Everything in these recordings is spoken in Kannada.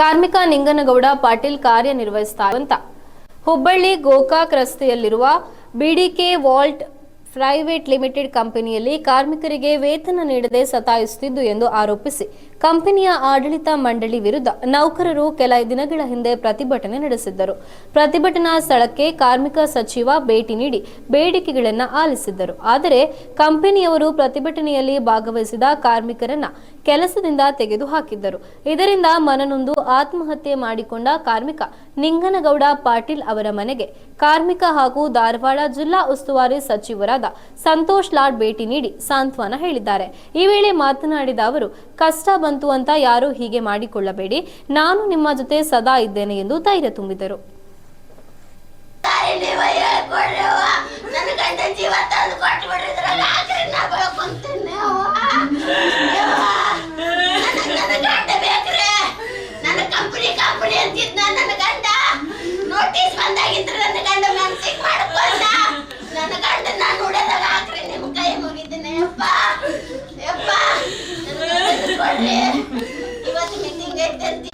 ಕಾರ್ಮಿಕ ನಿಂಗನಗೌಡ ಪಾಟೀಲ್ ಕಾರ್ಯನಿರ್ವಹಿಸ್ತಾ ಹುಬ್ಬಳ್ಳಿ ಗೋಕಾಕ್ ರಸ್ತೆಯಲ್ಲಿರುವ ಬಿಡಿಕೆ ವಾಲ್ಟ್ ಪ್ರೈವೇಟ್ ಲಿಮಿಟೆಡ್ ಕಂಪನಿಯಲ್ಲಿ ಕಾರ್ಮಿಕರಿಗೆ ವೇತನ ನೀಡದೆ ಸತಾಯಿಸುತ್ತಿದ್ದು ಎಂದು ಆರೋಪಿಸಿ ಕಂಪನಿಯ ಆಡಳಿತ ಮಂಡಳಿ ವಿರುದ್ಧ ನೌಕರರು ಕೆಲ ದಿನಗಳ ಹಿಂದೆ ಪ್ರತಿಭಟನೆ ನಡೆಸಿದ್ದರು. ಪ್ರತಿಭಟನಾ ಸ್ಥಳಕ್ಕೆ ಕಾರ್ಮಿಕ ಸಚಿವ ಭೇಟಿ ನೀಡಿ ಬೇಡಿಕೆಗಳನ್ನು ಆಲಿಸಿದ್ದರು. ಆದರೆ ಕಂಪನಿಯವರು ಪ್ರತಿಭಟನೆಯಲ್ಲಿ ಭಾಗವಹಿಸಿದ ಕಾರ್ಮಿಕರನ್ನ ಕೆಲಸದಿಂದ ತೆಗೆದುಹಾಕಿದ್ದರು. ಇದರಿಂದ ಮನನೊಂದು ಆತ್ಮಹತ್ಯೆ ಮಾಡಿಕೊಂಡ ಕಾರ್ಮಿಕ ನಿಂಗನಗೌಡ ಪಾಟೀಲ್ ಅವರ ಮನೆಗೆ ಕಾರ್ಮಿಕ ಹಾಗೂ ಧಾರವಾಡ ಜಿಲ್ಲಾ ಉಸ್ತುವಾರಿ ಸಚಿವರಾದ ಸಂತೋಷ್ ಲಾಡ್ ಭೇಟಿ ನೀಡಿ ಸಾಂತ್ವನ ಹೇಳಿದ್ದಾರೆ. ಈ ವೇಳೆ ಮಾತನಾಡಿದ ಅವರು, ಕಷ್ಟ ಬಂತು ಅಂತ ಯಾರು ಹೀಗೆ ಮಾಡಿಕೊಳ್ಳಬೇಡಿ. ನಾನು ನಿಮ್ಮ ಜೊತೆ ಸದಾ ಇದ್ದೇನೆ ಎಂದು ಧೈರ್ಯ ತುಂಬಿದರು. ನನ್ನ ಗಂಡ ನಾನು ಹಾಕ್ರಿ ನಿಮ್ ಕೈ ಮುಗಿದ್ದೀನಿ ನನ್ನ ಕೊಡ್ರಿ ಇವತ್ತು ಮೀಟಿಂಗ್ ಐತೆ ಅಂತ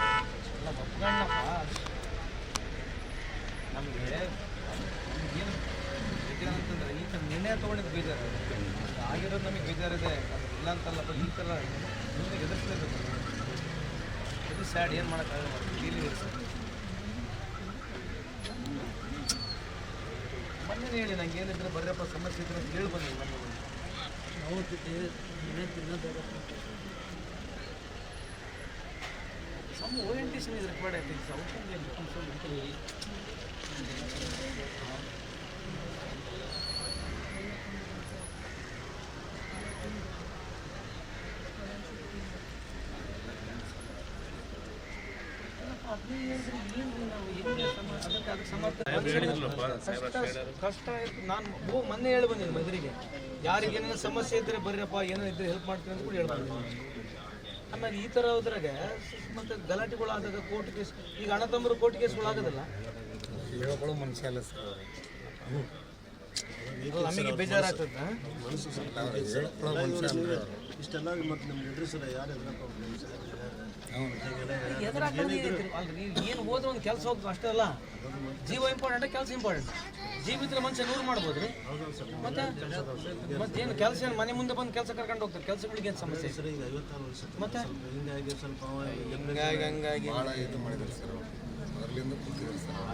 ನಿರ್ಣಯ ತಗೊಂಡಿದ್ದು ಬೇಜಾರು ಆಗಿರೋದು ನಮಗೆ ಬೇಜಾರಿದೆ ಇಲ್ಲ ಅಂತಲ್ಲ ಈ ಥರ ಮುಂದೆ ಎದುರಿಸಲೇಬೇಕು ಸ್ಯಾಡ್ ಏನು ಮಾಡೋಕ್ಕಾಗಲ್ಲ ಫೀಲಿಂಗ್ ಇರುತ್ತೆ ಮೊನ್ನೆ ಹೇಳಿ ನಂಗೆ ಏನಿದ್ರೆ ಬರ್ರಪ್ಪ ಸಮಸ್ಯೆ ಇದ್ರೆ ಹೇಳಿ ಬನ್ನಿ ಮೊನ್ನೆ Some orientation is required, I think. South Indian looking so mentally. ಕಷ್ಟ ಆಯ್ತು ನಾನು ಮೊನ್ನೆ ಹೇಳಿ ಬಂದಿದ್ದೀನಿ ಮಂದಿರಿಗೆ ಯಾರಿಗೆ ಏನೇನೋ ಸಮಸ್ಯೆ ಇದ್ರೆ ಬರ್ರಪ್ಪ ಏನೋ ಇದ್ರೆ ಹೆಲ್ಪ್ ಮಾಡ್ತೀನಿ ಅಂತ ಕೂಡ ಹೇಳಿ ಬಂದಿದ್ದೀನಿ ಆಮೇಲೆ ಈ ಥರ ಹೋದ್ರಾಗ ಮತ್ತೆ ಗಲಾಟೆಗಳಾದಾಗ ಕೋರ್ಟ್ ಕೇಸ್ ಈಗ ಅಣ್ಣ ತಮ್ಮರು ಕೋರ್ಟ್ ಕೇಸ್ಗಳು ಆಗೋದಿಲ್ಲ? ಹೇಳ್ಕೊಳ್ಳೋ ಮನುಷ್ಯ ಅಲ್ಲ ಸರ್. ನಮಗೆ ಬೇಜಾರಾಗ್ತದೆ ಇಷ್ಟೆಲ್ಲ ಮತ್ತೆ ನಮ್ಮ ಎದುರಿಸಲ್ಲ ಯಾರು ಎದುರಪ್ಪ ಏನು ಹೋದ್ರೆ ಒಂದು ಕೆಲಸ ಹೋಗ್ತದೆ ಅಷ್ಟೇ ಅಲ್ಲ. ಜೀವ ಇಂಪಾರ್ಟೆಂಟ್ ಕೆಲಸ ಇಂಪಾರ್ಟೆಂಟ್ ಜೀವ ಇದ್ರೆ ಮನುಷ್ಯ ನೂರು ಮಾಡ್ಬೋದ್ರಿ. ಮತ್ತೆ ಮತ್ತೇನು ಕೆಲಸ ಏನು ಮನೆ ಮುಂದೆ ಬಂದು ಕೆಲಸ ಕರ್ಕೊಂಡು ಹೋಗ್ತಾರೆ ಕೆಲಸಗಳಿಗೆ ಏನು ಸಮಸ್ಯೆ? ಸರ್ ಈಗ ಐವತ್ತಾರು ವರ್ಷ ಮತ್ತೆ? ಹಿಂಗಾಗಿ ಸ್ವಲ್ಪ ಹಂಗಾಗಿ ಹಂಗಾಗಿ.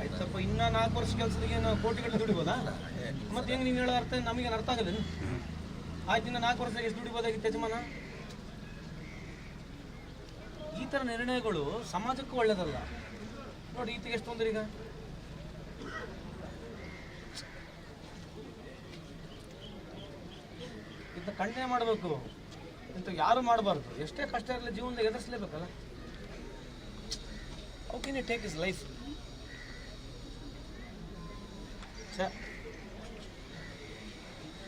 ಆಯ್ತಪ್ಪ ಇನ್ನ ನಾಲ್ಕು ವರ್ಷ ಕೆಲಸದಿಗೆ ನಾವು ಕೋಟಿಗಳು ದುಡಿಬೋದಾ? ಮತ್ತೆ ಹೆಂಗೆ ನೀನು ಹೇಳೋ ಅರ್ಥ ನಮಗೇನು ಅರ್ಥ ಆಗಲ್ಲ ಆಯ್ತು ಇನ್ನ ನಾಲ್ಕು ವರ್ಷದಾಗ ಎಷ್ಟು ದುಡಿಬೋದಾಗಿತ್ತು ಯಜಮಾನ? ಥರ ನಿರ್ಣಯಗಳು ಸಮಾಜಕ್ಕೂ ಒಳ್ಳೇದಲ್ಲ. ನೋಡಿ ಈತಿಗೆ ಎಷ್ಟು ತೊಂದರೆ ಈಗ? ಇಂಥ ಖಂಡನೆ ಮಾಡಬೇಕು. ಇಂಥ ಯಾರು ಮಾಡಬಾರ್ದು. ಎಷ್ಟೇ ಕಷ್ಟ ಇರಲಿ ಜೀವನದಾಗ ಎದುರಿಸಲೇಬೇಕಲ್ಲ how you take is life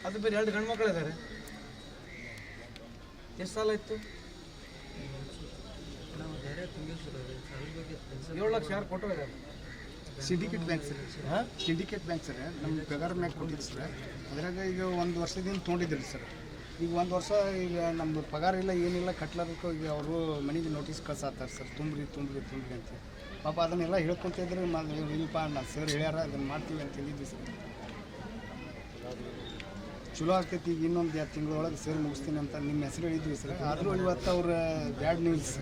ಅದು ಬೇರೆ ಎರಡು ಗಂಡು ಮಕ್ಕಳಿದ್ದಾರೆ ಎಷ್ಟು ಸಾಲ ಇತ್ತು ಏಳು ಲಕ್ಷ ಯಾರು ಕೊಟ್ಟು ಸಿಂಡಿಕೇಟ್ ಬ್ಯಾಂಕ್ ಸರ್ ಹಾಂ? ಸಿಂಡಿಕೇಟ್ ಬ್ಯಾಂಕ್ ಸರ್ ನಮ್ಮ ಪಗಾರ ಮ್ಯಾಕ್ ಕೊಟ್ಟಿದ್ದು ಸರ್. ಅದ್ರಾಗ ಈಗ ಒಂದು ವರ್ಷದಿಂದ ತೊಗೊಂಡಿದ್ದಿಲ್ಲ ಸರ್. ಈಗ ಒಂದು ವರ್ಷ ಈಗ ನಮ್ಮದು ಪಗಾರ ಇಲ್ಲ ಏನಿಲ್ಲ ಕಟ್ಲಾರಕ್ಕೆ ಈಗ ಅವರು ಮನೆಗೆ ನೋಟಿಸ್ ಕಳ್ಸಾತಾರೆ ಸರ್. ತುಂಬ್ರಿ ತುಂಬ್ರಿ ತುಂಬ್ರಿ ಅಂತ. ಪಾಪ ಅದನ್ನೆಲ್ಲ ಹೇಳ್ಕೊತಿದ್ರೆ ಇಲ್ಲಪ್ಪ ನಾ ಸರ್ ಹೇಳ್ಯಾರ ಅದನ್ನು ಮಾಡ್ತೀವಿ ಅಂತ ಹೇಳಿದ್ವಿ ಸರ್. ಚಲೋ ಆಗ್ತೈತಿ ಈಗ ಇನ್ನೊಂದು ಎರಡು ತಿಂಗಳೊಳಗೆ ಸೇರ್ ಮುಗಿಸ್ತೀನಿ ಅಂತ ನಿಮ್ಮ ಹೆಸರು ಹೇಳಿದ್ವಿ ಸರ್. ಆದರೂ ಇವತ್ತು ಅವ್ರ ಬ್ಯಾಡ್ ನ್ಯೂಸ್